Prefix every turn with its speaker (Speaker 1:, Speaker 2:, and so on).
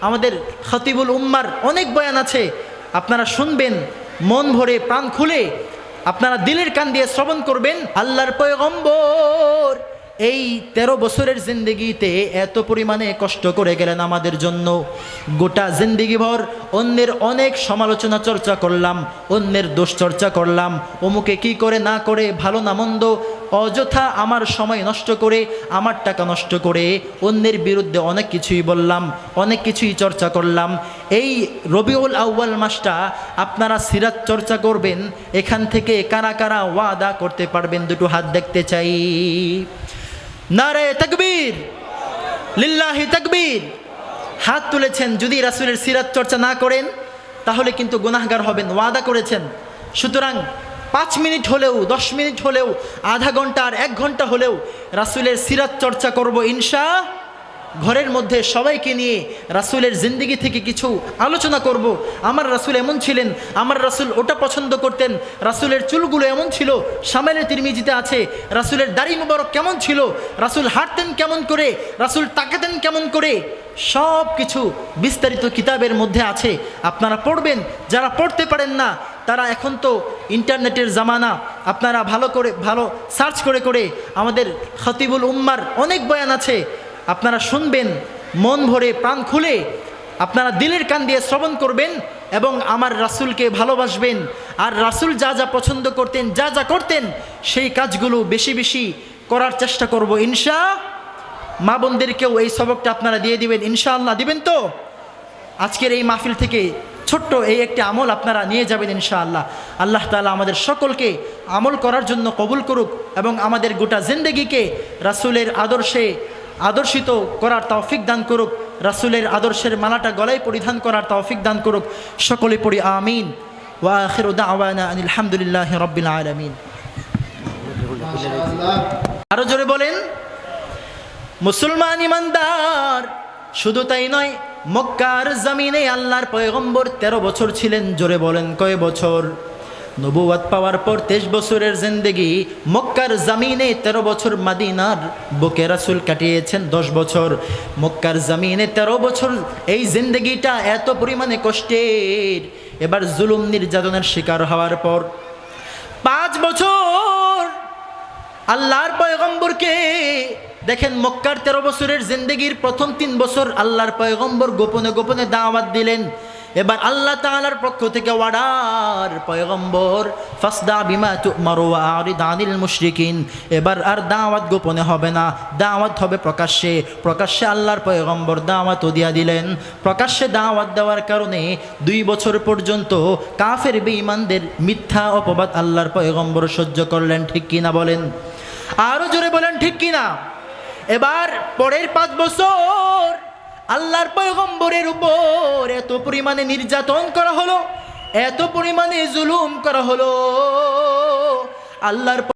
Speaker 1: আমাদের খতিবুল উম্মার অনেক বয়ান আছে। আপনারা শুনবেন, মন ভরে প্রাণ খুলে, আপনারা দিলের কান দিয়ে শ্রবণ করবেন, আল্লাহর পয়গম্বর। এই তেরো বছরের জিন্দিগিতে এত পরিমাণে কষ্ট করে গেলেন আমাদের জন্য। গোটা জিন্দিগিভর অন্যের অনেক সমালোচনা চর্চা করলাম, অন্যের দোষ চর্চা করলাম, অমুকে কি করে না করে, ভালো না মন্দ, অযথা আমার সময় নষ্ট করে, আমার টাকা নষ্ট করে, অন্যের বিরুদ্ধে অনেক কিছুই বললাম, অনেক কিছুই চর্চা করলাম। এই রবিউল আউ্বাল মাসটা আপনারা সিরাত চর্চা করবেন, এখান থেকে কারা কারা ওয়াদা করতে পারবেন দুটো হাত দেখতে চাই। নারে তকবীর, লিল্লাহি তকবীর। হাত তুলেছেন যদি রাসুলের সিরাত চর্চা না করেন, তাহলে কিন্তু গুনাহগার হবেন, ওয়াদা করেছেন। সুতরাং পাঁচ মিনিট হলেও, দশ মিনিট হলেও, আধা ঘণ্টা আর এক ঘণ্টা হলেও রাসুলের সিরাত চর্চা করব ইনশা ঘরের মধ্যে সবাইকে নিয়ে রাসুলের জিন্দিগি থেকে কিছু আলোচনা করব। আমার রাসুল এমন ছিলেন, আমার রাসুল ওটা পছন্দ করতেন। রাসুলের চুলগুলো এমন ছিল সামেলের তিরমিজিতে আছে, রাসুলের দাড়ি মুবারক কেমন ছিল, রাসুল হাঁটতেন কেমন করে, রাসুল তাকাতেন কেমন করে সব কিছু বিস্তারিত কিতাবের মধ্যে আছে। আপনারা পড়বেন, যারা পড়তে পারেন না, তারা এখন তো ইন্টারনেটের জামানা, আপনারা ভালো করে, ভালো সার্চ করে করে আমাদের খতিবুল উম্মার অনেক বয়ান আছে। আপনারা শুনবেন, মন ভরে প্রাণ খুলে আপনারা দিলের কান দিয়ে শ্রবণ করবেন এবং আমার রাসুলকে ভালোবাসবেন। আর রাসুল যা যা পছন্দ করতেন, যা যা করতেন, সেই কাজগুলো বেশি বেশি করার চেষ্টা করব ইনশা। মা বোনদেরকেও এই সবকটা আপনারা দিয়ে দিবেন, ইনশাআল্লাহ। দিবেন তো? আজকের এই মাহফিল থেকে ছোট্ট এই একটি আমল আপনারা নিয়ে যাবেন ইনশাআল্লাহ। আল্লাহ তালা আমাদের সকলকে আমল করার জন্য কবুল করুক এবং আমাদের গোটা জিন্দগিকে রাসুলের আদর্শে আদর্শিত করার তৌফিক দান করুক, রাসুলের আদর্শের মালাটা গলায় পরিধান করার তৌফিক দান করুক, সকলে পড়ি আমিন। ওয়া আখির দাওয়ানা আনিল হামদুলিল্লাহ রব্বিল আরও জোরে বলেন, মুসলমান ইমানদার, শুধু তাই নয়, মক্কার জমিনে আল্লাহর পয়গম্বর তেরো বছর ছিলেন, জোরে বলেন কয় বছর? নবুয়াত পাওয়ার পর তেইশ বছরের জিন্দেগি মক্কার জামিনে তেরো বছর মাদিনার বুকে রাসুল কাটিয়েছেন দশ বছর। মক্কার জামিনে তেরো বছর এই জিন্দেগিটা এত পরিমাণে কষ্টের। এবার জুলুম নির্যাতনের শিকার হওয়ার পর পাঁচ বছর আল্লাহর পয়গম্বরকে দেখেন মক্কার তেরো বছরের জিন্দগির প্রথম তিন বছর আল্লাহর পয়গম্বর গোপনে গোপনে দাওয়াত দিলেন। এবার আল্লাহ তাআলার পক্ষ থেকে ওয়াডার পয়গম্বর, ফাসদা বিমা তুমারু আরি দানিল মুশরিকিন। এবার আর দাওয়াত গোপনে হবে না, দাওয়াত হবে প্রকাশ্যে। প্রকাশ্যে আল্লাহর পয়গম্বর দাওয়াতও দিয়া দিলেন। প্রকাশ্যে দাওয়াত দেওয়ার কারণে দুই বছর পর্যন্ত কাফের বেঈমানদের মিথ্যা অপবাদ আল্লাহর পয়গম্বর সহ্য করলেন, ঠিক কিনা বলেন? আরও জোরে বলেন, ঠিক কিনা এবার পরের পাঁচ বছর আল্লাহর পয়গম্বরের উপর এত পরিমাণে নির্যাতন করা হলো এত পরিমাণে জুলুম করা হলো। আল্লাহর